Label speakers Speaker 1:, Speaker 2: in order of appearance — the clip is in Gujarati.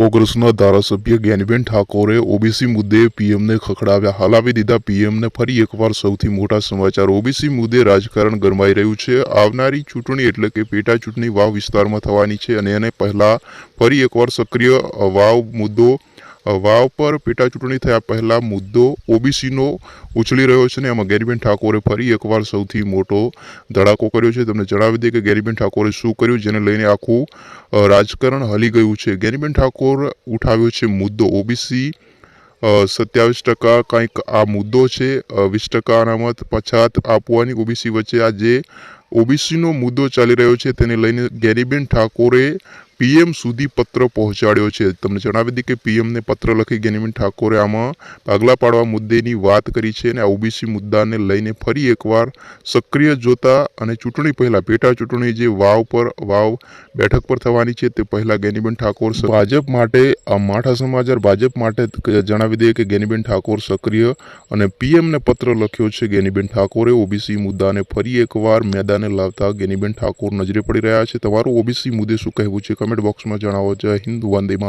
Speaker 1: કોંગ્રેસના ધારાસભ્ય જ્ઞાનીબેન ઠાકોરે ઓબીસી મુદ્દે પીએમને ખખડાવ્યા. હલાવી દીધા પીએમને ફરી એકવાર સૌથી મોટા સમાચાર. ઓબીસી મુદ્દે રાજકારણ ગરમાઈ રહ્યું છે. આવનારી ચૂંટણી એટલે કે પેટા ચૂંટણી વાવ વિસ્તારમાં થવાની છે અને એને પહેલા ફરી એકવાર સક્રિય વાવ મુદ્દો વાવ પર પેટા ચૂંટણી થયા પહેલાં મુદ્દો ઓબીસીનો ઉછળી રહ્યો છે ને એમાં ગેરીબેન ઠાકોરે ફરી એકવાર સૌથી મોટો ધડાકો કર્યો છે. તમને જણાવી દઈએ કે ગેરીબેન ઠાકોરે શું કર્યું જેને લઈને આખું રાજકારણ હલી ગયું છે. ગેરીબેન ઠાકોર ઉઠાવ્યો છે મુદ્દો ઓબીસી સત્યાવીસ ટકા કંઈક આ મુદ્દો છે. વીસ ટકા અનામત પછાત આપવાની ઓબીસી વચ્ચે આ જે ઓબીસીનો મુદ્દો ચાલી રહ્યો છે. તેને લઈને ગેરીબેન ઠાકોરે પીએમ સુધી પત્ર પહોંચાડ્યો છે. તમને જણાવી દઈએ કે પીએમને પત્ર લખી ગેનીબેન ઠાકોરે આમાં ભાગલા પાડવા મુદ્દેની વાત કરી છે અને આ ઓબીસી મુદ્દાને લઈને ફરી એકવાર સક્રિય જોતા અને ચૂંટણી પહેલાં પેટા ચૂંટણી જે વાવ પર, વાવ બેઠક પર થવાની છે તે પહેલાં ગેનીબેન ઠાકોર ભાજપ માટે, આ માઠા સમાચાર ભાજપ માટે જણાવી દઈએ કે ગેનીબેન ઠાકોર સક્રિય અને પીએમને પત્ર લખ્યો છે. ગેનીબેન ઠાકોરે ઓબીસી મુદ્દાને ફરી એકવાર મેદાને લાવતા ગેનીબેન ઠાકોર નજરે પડી રહ્યા છે. તમારું ઓબીસી મુદ્દે શું કહેવું છે? કમેન્ટ બોક્સમાં જણાવો. જય હિન્દ વંદે માતરમ